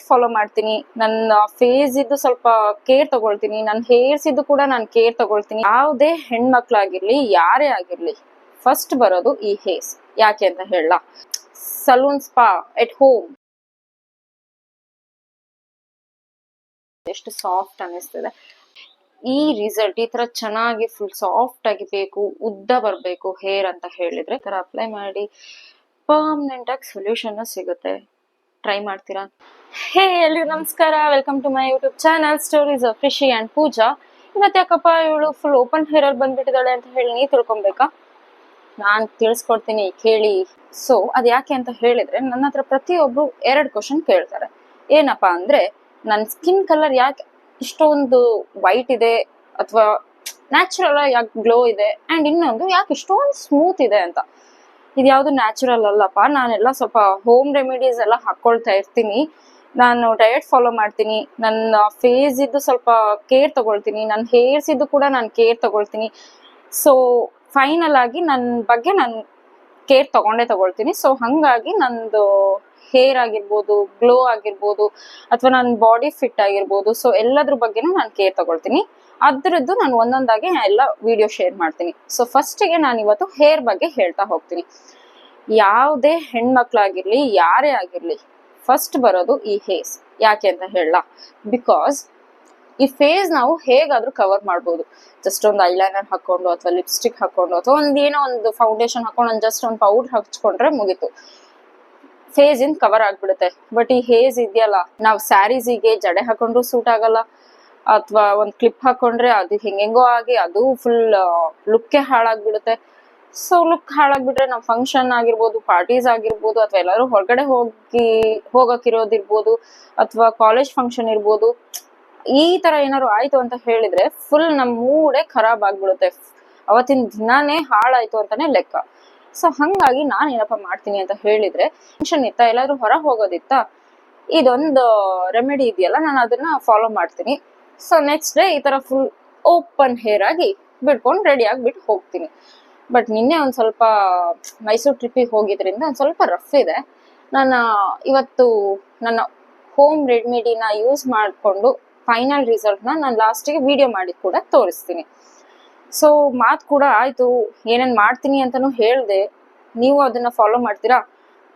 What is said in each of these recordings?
Diet follow ಮಾಡ್ತೀನಿ. ನನ್ನ face ಇದ್ದು ಸ್ವಲ್ಪ ಕೇರ್ ತಗೊಳ್ತೀನಿ. ನನ್ನ ಹೇರ್ಸ್ ಇದ್ದು ಕೂಡ ನಾನು ಕೇರ್ ತಗೊಳ್ತೀನಿ. ಯಾವುದೇ ಹೆಣ್ಮಕ್ಳಾಗಿರ್ಲಿ, ಯಾರೇ ಆಗಿರ್ಲಿ ಫಸ್ಟ್ ಬರೋದು ಈ ಹೇರ್ಸ್ ಯಾಕೆ ಅಂತ ಹೇಳ ಸಲೂನ್ ಸ್ಪಾ ಎಟ್ ಹೋಮ್ ಎಷ್ಟು ಸಾಫ್ಟ್ ಅನ್ನಿಸ್ತದೆ. ಈ ರಿಸಲ್ಟ್ ಈ ತರ ಚೆನ್ನಾಗಿ ಫುಲ್ ಸಾಫ್ಟ್ ಆಗಿ ಬೇಕು, ಉದ್ದ ಬರಬೇಕು ಹೇರ್ ಅಂತ ಹೇಳಿದ್ರೆ ಅಪ್ಲೈ ಮಾಡಿ ಪರ್ಮನೆಂಟ್ ಆಗಿ ಸೊಲ್ಯೂಷನ್ ಸಿಗುತ್ತೆ. ಟ್ರೈ ಮಾಡ್ತೀರಾ? ಹೇ, ಎಲ್ರಿಗೂ ನಮಸ್ಕಾರ. Welcome to my YouTube channel stories of Rishi and Pooja ಇವತ್ತು ಯಾಕಪ್ಪ ಇವಳು ಫುಲ್ ಓಪನ್ ಹೇರ್ ಅಲ್ಲಿ ಬಂದ್ಬಿಟ್ಟಿದ್ದಾಳೆ ಅಂತ ಹೇಳಿ ನೀ ತಿಳ್ಕೊಬೇಕಾ ನಾನ್ ತಿಳಿಸ್ಕೊಡ್ತೀನಿ, ಕೇಳಿ. ಸೊ ಅದ್ ಯಾಕೆ ಅಂತ ಹೇಳಿದ್ರೆ, ನನ್ನ ಹತ್ರ ಪ್ರತಿಯೊಬ್ರು ಎರಡು ಕ್ವಶನ್ ಕೇಳ್ತಾರೆ. ಏನಪ್ಪಾ ಅಂದ್ರೆ ನನ್ನ ಸ್ಕಿನ್ ಕಲರ್ ಯಾಕೆ ಇಷ್ಟೊಂದು ವೈಟ್ ಇದೆ ಅಥವಾ ನ್ಯಾಚುರಲ್ ಯಾಕೆ ಗ್ಲೋ ಇದೆ? ಅಂಡ್ ಇನ್ನೊಂದು ಯಾಕೆ ಇಷ್ಟೊಂದು ಸ್ಮೂತ್ ಇದೆ ಅಂತ. ಇದ್ಯಾವುದು ನ್ಯಾಚುರಲ್ ಅಲ್ಲಪ್ಪ, ನಾನೆಲ್ಲ ಸ್ವಲ್ಪ ಹೋಮ್ ರೆಮಿಡೀಸ್ ಎಲ್ಲ ಹಾಕೊಳ್ತಾ ಇರ್ತೀನಿ. ನಾನು ಡಯಟ್ ಫಾಲೋ ಮಾಡ್ತೀನಿ. ನನ್ನ ಫೇಸ್ ಇದ್ದು ಸ್ವಲ್ಪ ಕೇರ್ ತಗೊಳ್ತೀನಿ. ನನ್ನ ಹೇರ್ಸ್ ಇದ್ದು ಕೂಡ ನಾನು ಕೇರ್ ತಗೊಳ್ತೀನಿ. ಸೊ ಫೈನಲ್ ಆಗಿ ನನ್ನ ಬಗ್ಗೆ ನಾನು ಕೇರ್ ತಗೊಂಡೇ ತಗೊಳ್ತೀನಿ. ಸೊ ಹಂಗಾಗಿ ನಂದು ಹೇರ್ ಆಗಿರ್ಬೋದು ಗ್ಲೋ ಆಗಿರ್ಬೋದು, ಅಥವಾ ನನ್ನ ಬಾಡಿ ಫಿಟ್ ಆಗಿರ್ಬೋದು ಸೊ ಎಲ್ಲದ್ರ ಬಗ್ಗೆನೂ ನಾನು ಕೇರ್ ತಗೊಳ್ತೀನಿ. ಅದರದ್ದು ನಾನು ಒಂದೊಂದಾಗಿ ಎಲ್ಲ ವಿಡಿಯೋ ಶೇರ್ ಮಾಡ್ತೀನಿ. ಸೊ ಫಸ್ಟಿಗೆ ನಾನು ಇವತ್ತು ಹೇರ್ ಬಗ್ಗೆ ಹೇಳ್ತಾ ಹೋಗ್ತೀನಿ. ಯಾವುದೇ ಹೆಣ್ಮಕ್ಳಾಗಿರ್ಲಿ, ಯಾರೇ ಆಗಿರ್ಲಿ ಫಸ್ಟ್ ಬರೋದು ಈ ಹೇಸ್ ಯಾಕೆ ಅಂತ ಹೇಳ ಬಿಕಾಸ್ ಈ ಫೇಸ್ ನಾವು ಹೇಗಾದ್ರೂ ಕವರ್ ಮಾಡ್ಬೋದು. ಜಸ್ಟ್ ಒಂದು ಐಲೈನರ್ ಹಾಕೊಂಡು ಅಥವಾ ಲಿಪ್ಸ್ಟಿಕ್ ಹಾಕೊಂಡು ಅಥವಾ ಒಂದ್ ಏನೋ ಒಂದು ಫೌಂಡೇಶನ್ ಹಾಕೊಂಡು ಜಸ್ಟ್ ಒಂದು ಪೌಡರ್ ಹಚ್ಕೊಂಡ್ರೆ ಮುಗೀತು. ಫೇಸ್ ಇಂದ ಕವರ್ ಆಗ್ಬಿಡುತ್ತೆ. ಬಟ್ ಈ ಹೇಸ್ ಇದೆಯಲ್ಲ, ನಾವು ಸ್ಯಾರೀಸಿಗೆ ಜಡೆ ಹಾಕೊಂಡ್ರು ಸೂಟ್ ಆಗಲ್ಲ. ಅಥವಾ ಒಂದು ಕ್ಲಿಪ್ ಹಾಕೊಂಡ್ರೆ ಅದು ಹೆಂಗೆಂಗೋ ಆಗಿ, ಅದು ಫುಲ್ ಲುಕ್ಕೆ ಹಾಳಾಗ್ಬಿಡುತ್ತೆ. ಸೊ ಲುಕ್ ಹಾಳಾಗ್ಬಿಟ್ರೆ ನಾವು ಫಂಕ್ಷನ್ ಆಗಿರ್ಬೋದು ಪಾರ್ಟೀಸ್ ಆಗಿರ್ಬೋದು, ಅಥವಾ ಎಲ್ಲರೂ ಹೊರಗಡೆ ಹೋಗಿ ಹೋಗಕ್ಕಿರೋದಿರ್ಬೋದು ಅಥವಾ ಕಾಲೇಜ್ ಫಂಕ್ಷನ್ ಇರ್ಬೋದು, ಈ ತರ ಏನಾದ್ರು ಆಯ್ತು ಅಂತ ಹೇಳಿದ್ರೆ ಫುಲ್ ನಮ್ ಮೂಡೆ ಖರಾಬ್ ಆಗ್ಬಿಡುತ್ತೆ. ಅವತ್ತಿನ ದಿನಾನೇ ಹಾಳಾಯ್ತು ಅಂತಾನೆ ಲೆಕ್ಕ. ಸೊ ಹಂಗಾಗಿ ನಾನ್ ಏನಪ್ಪ ಮಾಡ್ತೀನಿ ಅಂತ ಹೇಳಿದ್ರೆ ಫಂಕ್ಷನ್ ಇತ್ತ? ಎಲ್ಲಾದ್ರೂ ಹೊರ ಹೋಗೋದಿತ್ತ? ಇದೊಂದು ರೆಮಿಡಿ ಇದೆಯಲ್ಲ, ನಾನು ಅದನ್ನ ಫಾಲೋ ಮಾಡ್ತೀನಿ. ಸೊ ನೆಕ್ಸ್ಟ್ ಡೇ ಈ ತರ ಫುಲ್ ಓಪನ್ ಹೇರ್ ಆಗಿ ಬಿಟ್ಕೊಂಡು ರೆಡಿ ಆಗಿಬಿಟ್ಟು ಹೋಗ್ತೀನಿ. ಬಟ್ ನಿನ್ನೆ ಒಂದು ಸ್ವಲ್ಪ ಮೈಸೂರು ಟ್ರಿಪ್ಪಿಗೆ ಹೋಗಿದ್ರಿಂದ ಒಂದು ಸ್ವಲ್ಪ ರಫ್ ಇದೆ. ನಾನು ಇವತ್ತು ನನ್ನ ಹೋಮ್ ರೆಡ್ಮಿಡಿನ ಯೂಸ್ ಮಾಡಿಕೊಂಡು ಫೈನಲ್ ರಿಸಲ್ಟ್ನ ನಾನು ಲಾಸ್ಟಿಗೆ ವಿಡಿಯೋ ಮಾಡಿ ಕೂಡ ತೋರಿಸ್ತೀನಿ. ಸೊ ಮಾತು ಕೂಡ ಆಯ್ತು. ಏನೇನು ಮಾಡ್ತೀನಿ ಅಂತಾನು ಹೇಳಿದೆ. ನೀವು ಅದನ್ನ ಫಾಲೋ ಮಾಡ್ತೀರಾ?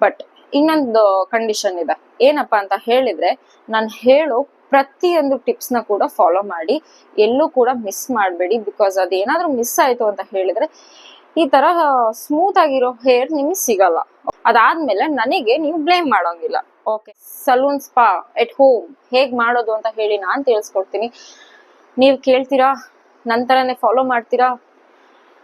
ಬಟ್ ಇನ್ನೊಂದು ಕಂಡೀಷನ್ ಇದೆ. ಏನಪ್ಪ ಅಂತ ಹೇಳಿದ್ರೆ ನಾನು ಹೇಳೋ ಪ್ರತಿಯೊಂದು ಟಿಪ್ಸ್ನ ಕೂಡ ಫಾಲೋ ಮಾಡಿ. ಎಲ್ಲೂ ಕೂಡ ಮಿಸ್ ಮಾಡಬೇಡಿ. ಬಿಕಾಸ್ ಏನಾದರೂ ಮಿಸ್ ಆಯ್ತು ಅಂತ ಹೇಳಿದ್ರೆ ಈ ತರ ಸ್ಮೂತ್ ಆಗಿರೋ ಹೇರ್ ನಿಮಗೆ ಸಿಗಲ್ಲ. ಅದಾದ್ಮೇಲೆ ನನಗೆ ನೀವು ಬ್ಲೇಮ್ ಮಾಡೋಂಗಿಲ್ಲ. Okay salon spa at home ಹೇಗ್ ಮಾಡೋದು ಅಂತ ಹೇಳಿ ನಾನು ತಿಳಿಸ್ಕೊಡ್ತೀನಿ. ನೀವು ಕೇಳ್ತೀರಾ, ನಂತರನೇ ಫಾಲೋ ಮಾಡ್ತೀರಾ?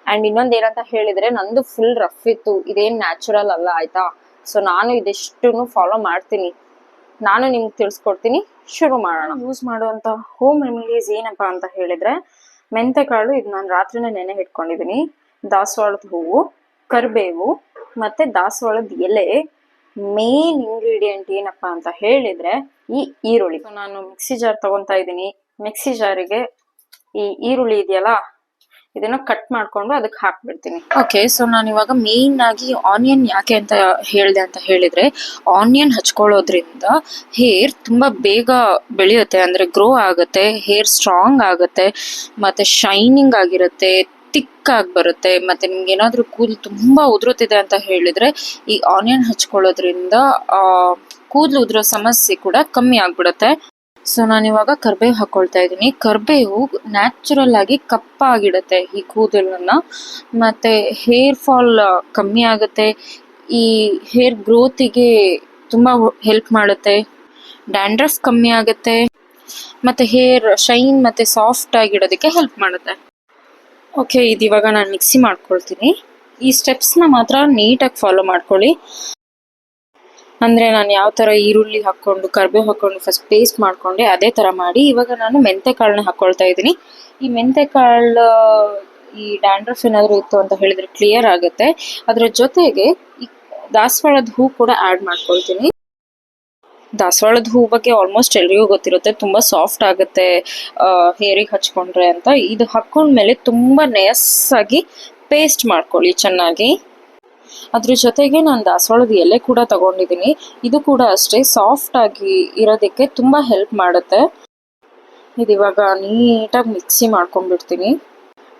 ಅಂಡ್ ಇನ್ನೊಂದ್ ಏನಂತ ಹೇಳಿದ್ರೆ, ನಂದು ಫುಲ್ ರಫ್ ಇತ್ತು. ಇದೇನ್ ನ್ಯಾಚುರಲ್ ಅಲ್ಲ, ಆಯ್ತಾ? ಸೊ ನಾನು ಇದೆಷ್ಟು ಫಾಲೋ ಮಾಡ್ತೀನಿ. ನಾನು ನಿಮ್ಗೆ ತಿಳಿಸ್ಕೊಡ್ತೀನಿ. ಶುರು ಮಾಡೋಣ. ಯೂಸ್ ಮಾಡುವಂತ ಹೋಮ್ ರೆಮಿಡೀಸ್ ಏನಪ್ಪಾ ಅಂತ ಹೇಳಿದ್ರೆ, ಮೆಂತೆಕಾಳು ಇದು ನಾನು ರಾತ್ರಿನೇ ನೆನೆ ಇಟ್ಕೊಂಡಿದ್ದೀನಿ ದಾಸವಾಳದ ಹೂವು, ಕರಿಬೇವು ಮತ್ತೆ ದಾಸವಾಳದ ಎಲೆ. ಮೇನ್ ಇಂಗ್ರೀಡಿಯೆಂಟ್ ಏನಪ್ಪ ಅಂತ ಹೇಳಿದ್ರೆ ಈ ಈರುಳ್ಳಿ. ನಾನು ಮಿಕ್ಸಿ ಜಾರ್ ತಗೊಂತಾ ಇದ್ದೀನಿ. ಮಿಕ್ಸಿ ಜಾರಿಗೆ ಈ ಈರುಳ್ಳಿ ಇದೆಯಲ್ಲ, ಇದನ್ನ ಕಟ್ ಮಾಡ್ಕೊಂಡು ಅದಕ್ಕೆ ಹಾಕ್ಬಿಡ್ತೀನಿ. ಓಕೆ ಸೊ ನಾನು ಇವಾಗ ಮೇನ್ ಆಗಿ ಆನಿಯನ್ ಯಾಕೆ ಅಂತ ಹೇಳಿದೆ ಅಂತ ಹೇಳಿದ್ರೆ ಆನಿಯನ್ ಹಚ್ಕೊಳ್ಳೋದ್ರಿಂದ ಹೇರ್ ತುಂಬಾ ಬೇಗ ಬೆಳೆಯುತ್ತೆ. ಅಂದ್ರೆ ಗ್ರೋ ಆಗುತ್ತೆ ಹೇರ್ ಸ್ಟ್ರಾಂಗ್ ಆಗುತ್ತೆ, ಮತ್ತೆ ಶೈನಿಂಗ್ ಆಗಿರುತ್ತೆ ತಿಕ್ ಆಗಿ ಬರುತ್ತೆ, ಮತ್ತೆ ನಿಮ್ಗೆ ಏನಾದ್ರು ಕೂದಲು ತುಂಬಾ ಉದುರುತ್ತಿದೆ ಅಂತ ಹೇಳಿದ್ರೆ, ಈ ಆನಿಯನ್ ಹಚ್ಕೊಳ್ಳೋದ್ರಿಂದ ಕೂದಲು ಉದುರೋ ಸಮಸ್ಯೆ ಕೂಡ ಕಮ್ಮಿ ಆಗ್ಬಿಡುತ್ತೆ. ಸೊ ನಾನು ಇವಾಗ ಕರ್ಬೇವು ಹಾಕೊಳ್ತಾ ಇದ್ದೀನಿ. ಕರ್ಬೇವು ನ್ಯಾಚುರಲ್ ಆಗಿ ಕಪ್ಪಾಗಿಡುತ್ತೆ ಈ ಕೂದಲನ್ನ. ಮತ್ತೆ ಹೇರ್ ಫಾಲ್ ಕಮ್ಮಿ ಆಗುತ್ತೆ. ಈ ಹೇರ್ ಗ್ರೋತಿಗೆ ತುಂಬ ಹೆಲ್ಪ್ ಮಾಡುತ್ತೆ. ಡ್ಯಾಂಡ್ರಫ್ ಕಮ್ಮಿ ಆಗುತ್ತೆ. ಮತ್ತೆ ಹೇರ್ ಶೈನ್ ಮತ್ತೆ ಸಾಫ್ಟ್ ಆಗಿಡೋದಕ್ಕೆ ಹೆಲ್ಪ್ ಮಾಡುತ್ತೆ. ಓಕೆ ಇದು ನಾನು ಮಿಕ್ಸಿ ಮಾಡ್ಕೊಳ್ತೀನಿ. ಈ ಸ್ಟೆಪ್ಸ್ನ ಮಾತ್ರ ನೀಟಾಗಿ ಫಾಲೋ ಮಾಡ್ಕೊಳ್ಳಿ. ಅಂದ್ರೆ ನಾನು ಯಾವ ತರ ಈರುಳ್ಳಿ ಹಾಕೊಂಡು ಕರ್ಬೇವು ಹಾಕೊಂಡು ಫಸ್ಟ್ ಪೇಸ್ಟ್ ಮಾಡ್ಕೊಂಡೆ, ಅದೇ ತರ ಮಾಡಿ. ಇವಾಗ ನಾನು ಮೆಂತೆ ಕಾಳನ್ನ ಹಾಕ್ಕೊಳ್ತಾ ಇದ್ದೀನಿ. ಈ ಮೆಂತೆ ಕಾಳು ಈ ಡ್ಯಾಂಡ್ರಫ್ ಏನಾದರೂ ಇತ್ತು ಅಂತ ಹೇಳಿದ್ರೆ ಕ್ಲಿಯರ್ ಆಗುತ್ತೆ. ಅದರ ಜೊತೆಗೆ ಈ ದಾಸವಾಳದ ಹೂ ಕೂಡ ಆಡ್ ಮಾಡ್ಕೊಳ್ತೀನಿ. ದಾಸವಾಳದ ಹೂ ಬಗ್ಗೆ ಆಲ್ಮೋಸ್ಟ್ ಎಲ್ರಿಗೂ ಗೊತ್ತಿರುತ್ತೆ, ತುಂಬಾ ಸಾಫ್ಟ್ ಆಗುತ್ತೆ ಹೇರಿಗೆ ಹಚ್ಕೊಂಡ್ರೆ ಅಂತ. ಇದು ಹಾಕೊಂಡ್ಮೇಲೆ ತುಂಬಾ ನಯಸ್ಸಾಗಿ ಪೇಸ್ಟ್ ಮಾಡ್ಕೊಳ್ಳಿ ಚೆನ್ನಾಗಿ. ಅದ್ರ ಜೊತೆಗೆ ನಾನು ದಾಸವಾಳದ ಎಲೆ ಕೂಡ ತಗೊಂಡಿದ್ದೀನಿ ಇದು ಕೂಡ ಅಷ್ಟೇ ಸಾಫ್ಟ್ ಆಗಿ ಇರೋದಕ್ಕೆ ತುಂಬ ಹೆಲ್ಪ್ ಮಾಡುತ್ತೆ. ಇದು ಇವಾಗ ನೀಟಾಗಿ ಮಿಕ್ಸಿ ಮಾಡ್ಕೊಂಡ್ಬಿಡ್ತೀನಿ.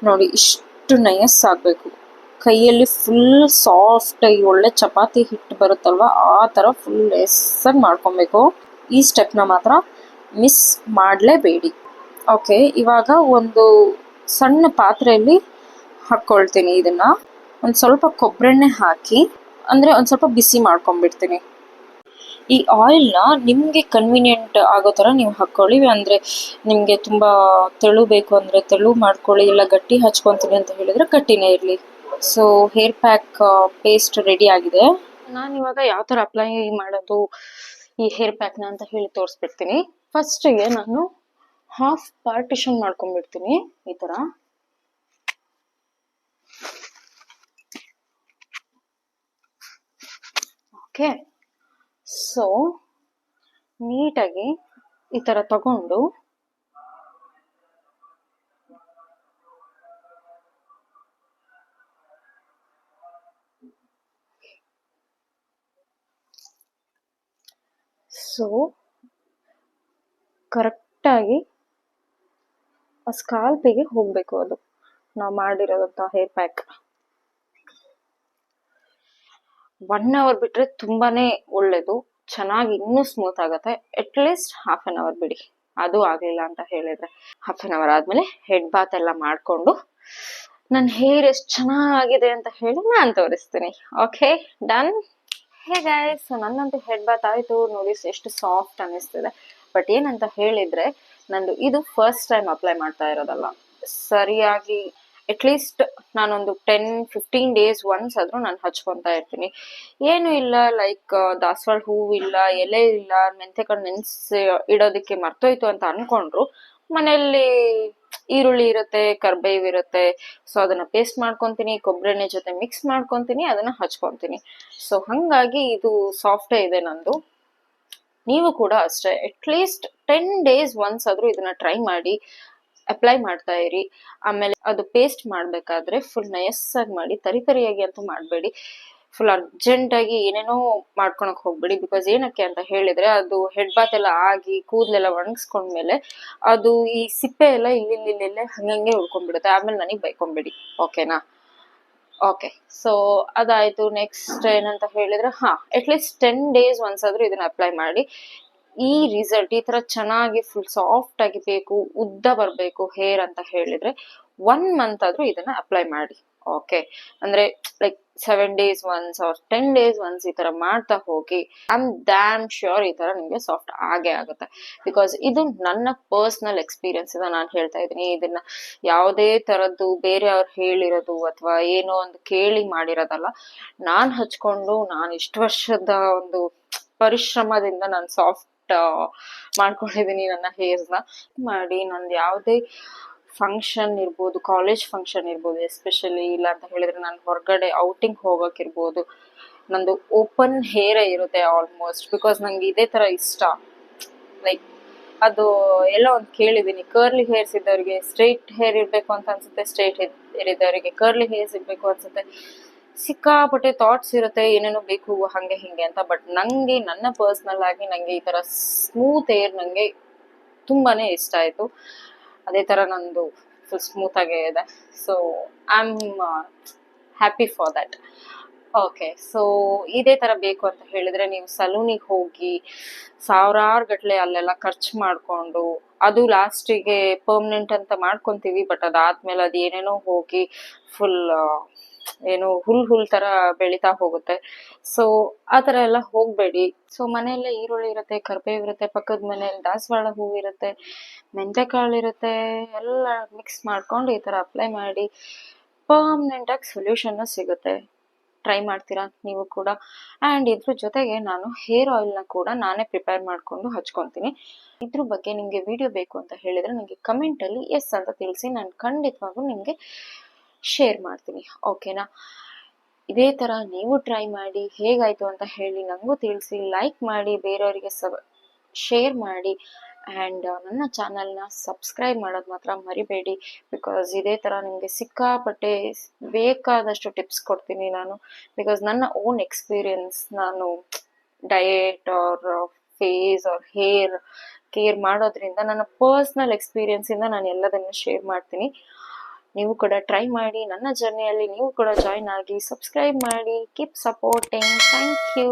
ನೋಡಿ, ಇಷ್ಟು ನಯಸ್ ಆಗಬೇಕು. ಕೈಯಲ್ಲಿ ಫುಲ್ ಸಾಫ್ಟ್ ಆಗಿ ಒಳ್ಳೆ ಚಪಾತಿ ಹಿಟ್ಟು ಬರುತ್ತಲ್ವ, ಆ ಥರ ಫುಲ್ ಲೆಸ್ಸಾಗಿ ಮಾಡ್ಕೊಬೇಕು. ಈ ಸ್ಟೆಪ್ನ ಮಾತ್ರ ಮಿಸ್ ಮಾಡಲೇಬೇಡಿ. ಓಕೆ ಇವಾಗ ಒಂದು ಸಣ್ಣ ಪಾತ್ರೆಯಲ್ಲಿ ಹಾಕ್ಕೊಳ್ತೀನಿ ಇದನ್ನ. ಒಂದು ಸ್ವಲ್ಪ ಕೊಬ್ಬರೆಣ್ಣೆ ಹಾಕಿ, ಅಂದರೆ ಒಂದು ಸ್ವಲ್ಪ ಬಿಸಿ ಮಾಡ್ಕೊಂಡ್ಬಿಡ್ತೀನಿ. ಈ ಆಯಿಲ್ನ ನಿಮಗೆ ಕನ್ವಿನಿಯೆಂಟ್ ಆಗೋ ಥರ ನೀವು ಹಾಕ್ಕೊಳ್ಳಿ ಅಂದರೆ ನಿಮಗೆ ತುಂಬ ತೆಳು ಬೇಕು ಅಂದರೆ ತೆಳು ಮಾಡ್ಕೊಳ್ಳಿ, ಇಲ್ಲ ಗಟ್ಟಿ ಹಚ್ಕೊತೀನಿ ಅಂತ ಹೇಳಿದರೆ ಗಟ್ಟಿನೇ ಇರಲಿ. So hair pack paste ready ಆಗಿದೆ. ನಾನು ಇವಾಗ ಯಾವ ಥರ ಅಪ್ಲೈ ಮಾಡೋದು, ಈ ಹೇರ್ ಪ್ಯಾಕ್ನ ಅಂತ ಹೇಳಿ ತೋರಿಸ್ಬಿಡ್ತೀನಿ. ಫಸ್ಟಿಗೆ ನಾನು ಹಾಫ್ ಪಾರ್ಟಿಷನ್ ಮಾಡ್ಕೊಂಡ್ಬಿಡ್ತೀನಿ ಈ ಥರ ಓಕೆ ಸೊ ನೀಟಾಗಿ ಈ ಥರ ತಗೊಂಡು ಸೊ ಕರೆಕ್ಟಾಗಿ ಆ ಸ್ಕಾಲ್ಪಿಗೆ ಹೋಗಬೇಕು ಅದು. ನಾವು ಮಾಡಿರೋದಂಥ ಹೇರ್ ಪ್ಯಾಕ್ ಒನ್ ಅವರ್ ಬಿಟ್ರೆ ತುಂಬಾನೇ ಒಳ್ಳೇದು. ಚೆನ್ನಾಗಿ ಇನ್ನೂ ಸ್ಮೂತ್ ಆಗುತ್ತೆ. At least half an hour ಬಿಡಿ. ಅದು ಆಗ್ಲಿಲ್ಲ ಅಂತ ಹೇಳಿದ್ರೆ. ಹಾಫ್ ಅನ್ ಅವರ್ ಆದ್ಮೇಲೆ ಹೆಡ್ ಬಾತ್ ಎಲ್ಲ ಮಾಡ್ಕೊಂಡು ನನ್ನ ಹೇರ್ ಎಷ್ಟು ಚೆನ್ನಾಗಿದೆ ಅಂತ ಹೇಳಿ ನಾನು ತೋರಿಸ್ತೀನಿ. ಓಕೆ ಡನ್ ಹೇ ಗಾಯ್ಸ್ ನನ್ನಂತೂ ಹೆಡ್ ಬಾತ್ ಆಯ್ತು. ನೋಡಿ, ಎಷ್ಟು ಸಾಫ್ಟ್ ಅನ್ನಿಸ್ತಿದೆ. ಬಟ್ ಏನಂತ ಹೇಳಿದ್ರೆ, ನಂದು ಇದು ಫಸ್ಟ್ ಟೈಮ್ ಅಪ್ಲೈ ಮಾಡ್ತಾ ಇರೋದಲ್ಲ. ಸರಿಯಾಗಿ ಅಟ್ಲೀಸ್ಟ್ ನಾನೊಂದು ಟೆನ್ ಫಿಫ್ಟೀನ್ ಡೇಸ್ ಒನ್ಸ್ ಆದ್ರೂ ನಾನು ಹಚ್ಕೊತಾ ಇರ್ತೀನಿ. ಏನು ಇಲ್ಲ ಲೈಕ್ ದಾಸವಾಳ ಹೂವು ಇಲ್ಲ ಎಲೆ ಇಲ್ಲ, ಮೆಂತೆಕಾಳು ನೆನೆಸಿ ಇಡೋದಕ್ಕೆ ಮರ್ತೋಯ್ತು ಅಂತ ಅನ್ಕೊಂಡ್ರು. ಮನೆಯಲ್ಲಿ ಈರುಳ್ಳಿ ಇರುತ್ತೆ, ಕರ್ಬೇವ್ ಇರುತ್ತೆ. ಸೊ ಅದನ್ನ ಪೇಸ್ಟ್ ಮಾಡ್ಕೊಂತೀನಿ ಕೊಬ್ಬರೆಣ್ಣೆ ಜೊತೆ ಮಿಕ್ಸ್ ಮಾಡ್ಕೊಂತೀನಿ, ಅದನ್ನ ಹಚ್ಕೊತೀನಿ. ಸೊ ಹಂಗಾಗಿ ಇದು ಸಾಫ್ಟೇ ಇದೆ ನಂದು. ನೀವು ಕೂಡ ಅಷ್ಟೇ ಅಟ್ಲೀಸ್ಟ್ ಟೆನ್ ಡೇಸ್ ಒನ್ಸ್ ಆದ್ರೂ ಇದನ್ನ ಟ್ರೈ ಮಾಡಿ. ಅಪ್ಲೈ ಮಾಡ್ತಾ ಇರಿ. ಆಮೇಲೆ ಅದು ಪೇಸ್ಟ್ ಮಾಡಬೇಕಾದ್ರೆ ಫುಲ್ ನಯಸ್ಸಾಗಿ ಮಾಡಿ, ತರಿ ತರಿಯಾಗಿ ಅಂತೂ ಮಾಡಬೇಡಿ. ಫುಲ್ ಅರ್ಜೆಂಟಾಗಿ ಏನೇನೋ ಮಾಡ್ಕೊಳಕ್ ಹೋಗ್ಬೇಡಿ. ಬಿಕಾಸ್ ಏನಕ್ಕೆ ಅಂತ ಹೇಳಿದ್ರೆ ಅದು ಹೆಡ್ ಬಾತ್ ಎಲ್ಲ ಆಗಿ ಕೂದಲೆಲ್ಲ ಒಣಗಿಸ್ಕೊಂಡ್ಮೇಲೆ ಅದು ಈ ಸಿಪ್ಪೆ ಎಲ್ಲ ಇಲ್ಲಿ ಇಲ್ಲೇ ಹಂಗಂಗೆ ಉಳ್ಕೊಂಡ್ಬಿಡುತ್ತೆ. ಆಮೇಲೆ ನನಗೆ ಬೈಕೊಂಬಿಡಿ ಓಕೆನಾ ಓಕೆ ಸೊ ಅದಾಯ್ತು. ನೆಕ್ಸ್ಟ್ ಏನಂತ ಹೇಳಿದ್ರೆ, ಹಾ ಅಟ್ಲೀಸ್ಟ್ ಟೆನ್ ಡೇಸ್ ಒನ್ಸ್ ಆದ್ರೂ ಇದನ್ನ ಅಪ್ಲೈ ಮಾಡಿ. ಈ ರಿಸಲ್ಟ್ ಈ ತರ ಚೆನ್ನಾಗಿ ಫುಲ್ ಸಾಫ್ಟ್ ಆಗಿ ಬೇಕು, ಉದ್ದ ಬರಬೇಕು ಹೇರ್ ಅಂತ ಹೇಳಿದ್ರೆ ಒನ್ ಮಂತ್ ಆದ್ರೂ ಇದನ್ನ ಅಪ್ಲೈ ಮಾಡಿ. ಓಕೆ ಅಂದ್ರೆ like seven days once or ten days once ಈ ತರ ಮಾಡ್ತಾ ಹೋಗಿ ಐ ಆಮ್ ಶ್ಯೂರ್ ಈ ತರ ನಿಮ್ಗೆ ಸಾಫ್ಟ್ ಆಗೇ ಆಗುತ್ತೆ. ಬಿಕಾಸ್ ಇದು ನನ್ನ ಪರ್ಸನಲ್ ಎಕ್ಸ್ಪೀರಿಯನ್ಸ್ ಇಂದ ನಾನು ಹೇಳ್ತಾ ಇದ್ದೀನಿ. ಇದನ್ನ ಯಾವುದೇ ತರದ್ದು ಬೇರೆಯವ್ರು ಹೇಳಿರೋದು ಅಥವಾ ಏನೋ ಒಂದು ಕೇಳಿ ಮಾಡಿರೋದಲ್ಲ, ನಾನ್ ಹಚ್ಕೊಂಡು ನಾನು ಇಷ್ಟು ವರ್ಷದ ಒಂದು ಪರಿಶ್ರಮದಿಂದ ನಾನು ಸಾಫ್ಟ್ ಮಾಡ್ಕೊಂಡಿದ್ದೀನಿ ನನ್ನ ಹೇರ್ಸ್ನ ಮಾಡಿ ನಂದು ಯಾವುದೇ ಫಂಕ್ಷನ್ ಇರ್ಬೋದು ಕಾಲೇಜ್ ಫಂಕ್ಷನ್ ಇರ್ಬೋದು ಎಸ್ಪೆಷಲಿ ಇಲ್ಲ ಅಂತ ಹೇಳಿದ್ರೆ ನಾನು ಹೊರಗಡೆ ಔಟಿಂಗ್ ಹೋಗೋಕ್ಕಿರ್ಬೋದು ನಂದು ಓಪನ್ ಹೇರ್ ಇರುತ್ತೆ ಆಲ್ಮೋಸ್ಟ್ ಬಿಕಾಸ್ ನಂಗೆ ಇದೇ ತರ ಇಷ್ಟ. ಲೈಕ್ ಅದು ಎಲ್ಲ ಒಂದು ಕೇಳಿದ್ದೀನಿ ಕರ್ಲಿ ಹೇರ್ಸ್ ಇದ್ದವರಿಗೆ ಸ್ಟ್ರೈಟ್ ಹೇರ್ ಇರಬೇಕು ಅಂತ ಅನ್ಸುತ್ತೆ ಸ್ಟ್ರೈಟ್ ಹೇರ್ ಇದ್ದವರಿಗೆ ಕರ್ಲಿ ಹೇರ್ಸ್ ಇರಬೇಕು ಅನ್ಸುತ್ತೆ. ಸಿಕ್ಕಾಪಟ್ಟೆ ಥಾಟ್ಸ್ ಇರುತ್ತೆ, ಏನೇನೋ ಬೇಕು, ಹಂಗೆ, ಹಿಂಗೆ ಅಂತ. ಬಟ್ ನನಗೆ ನನ್ನ ಪರ್ಸ್ನಲ್ ಆಗಿ ನನಗೆ ಈ ತರ ಸ್ಮೂತ್ ಏರ್ ನನಗೆ ತುಂಬಾನೇ ಇಷ್ಟ ಆಯ್ತು. ಅದೇ ತರ ನಂದು ಫುಲ್ ಸ್ಮೂತ್ ಆಗೇ ಇದೆ. So I am happy for that okay so ಇದೇ ಥರ ಬೇಕು ಅಂತ ಹೇಳಿದ್ರೆ ನೀವು ಸಲೂನಿಗೆ ಹೋಗಿ ಸಾವಿರಾರು ಗಟ್ಲೆ ಅಲ್ಲೆಲ್ಲ ಖರ್ಚು ಮಾಡಿಕೊಂಡು, ಅದು ಲಾಸ್ಟಿಗೆ ಪರ್ಮನೆಂಟ್ ಅಂತ ಮಾಡ್ಕೊತೀವಿ ಬಟ್ ಅದಾದ್ಮೇಲೆ ಅದು ಏನೇನೋ ಹೋಗಿ ಫುಲ್ ಏನು ಹುಲ್ ಹುಲ್ ತರ ಬೆಳಿತಾ ಹೋಗುತ್ತೆ. ಸೊ ಆ ತರ ಎಲ್ಲ ಹೋಗ್ಬೇಡಿ. ಸೊ ಮನೆಯಲ್ಲೇ ಈರುಳ್ಳಿ ಇರುತ್ತೆ, ಕರ್ಬೇವು ಇರುತ್ತೆ, ಪಕ್ಕದ ಮನೆಯಲ್ಲಿ ದಾಸವಾಳ ಹೂವು ಇರುತ್ತೆ, ಮೆಂತೆಕಾಳು ಇರುತ್ತೆ, ಎಲ್ಲ ಮಿಕ್ಸ್ ಮಾಡ್ಕೊಂಡು ಈ ತರ ಅಪ್ಲೈ ಮಾಡಿ ಪರ್ಮನೆಂಟ್ ಆಗಿ ಸೊಲ್ಯೂಷನ್ ಸಿಗುತ್ತೆ. ಟ್ರೈ ಮಾಡ್ತೀರಾ? ನೀವು ಕೂಡ. ಆ್ಯಂಡ್ ಇದ್ರ ಜೊತೆಗೆ ನಾನು ಹೇರ್ ಆಯಿಲ್ನ ಕೂಡ ನಾನೇ ಪ್ರಿಪೇರ್ ಮಾಡಿಕೊಂಡು ಹಚ್ಕೊತೀನಿ ಇದ್ರ ಬಗ್ಗೆ ನಿಮಗೆ ವಿಡಿಯೋ ಬೇಕು ಅಂತ ಹೇಳಿದ್ರೆ, ನನಗೆ ಕಮೆಂಟಲ್ಲಿ ಎಸ್ ಅಂತ ತಿಳಿಸಿ. ನಾನು ಖಂಡಿತವಾಗೂ ನಿಮಗೆ ಶೇರ್ ಮಾಡ್ತೀನಿ ಓಕೆನಾ ಇದೇ ಥರ ನೀವು ಟ್ರೈ ಮಾಡಿ, ಹೇಗಾಯ್ತು ಅಂತ ಹೇಳಿ ನನಗೂ ತಿಳಿಸಿ ಲೈಕ್ ಮಾಡಿ, ಬೇರೆಯವರಿಗೆ ಸಬ್ ಶೇರ್ ಮಾಡಿ ಆ್ಯಂಡ್ ನನ್ನ ಚಾನಲ್ನ ಸಬ್ಸ್ಕ್ರೈಬ್ ಮಾಡೋದು ಮಾತ್ರ ಮರಿಬೇಡಿ ಬಿಕಾಸ್ ಇದೇ ಥರ ನಿಮಗೆ ಸಿಕ್ಕಾಪಟ್ಟೆ ಬೇಕಾದಷ್ಟು ಟಿಪ್ಸ್ ಕೊಡ್ತೀನಿ ನಾನು ಬಿಕಾಸ್ ನನ್ನ ಓನ್ ಎಕ್ಸ್ಪೀರಿಯನ್ಸ್ ನಾನು diet or face or hair care ಮಾಡೋದ್ರಿಂದ ನನ್ನ ಪರ್ಸ್ನಲ್ ಎಕ್ಸ್ಪೀರಿಯನ್ಸಿಂದ ನಾನು ಎಲ್ಲದನ್ನು ಶೇರ್ ಮಾಡ್ತೀನಿ. ನೀವು ಕೂಡ ಟ್ರೈ ಮಾಡಿ ನನ್ನ ಜರ್ನಿಯಲ್ಲಿ ನೀವು ಕೂಡ ಜಾಯ್ನ್ ಆಗಿ ಸಬ್ಸ್ಕ್ರೈಬ್ ಮಾಡಿ. Keep supporting thank you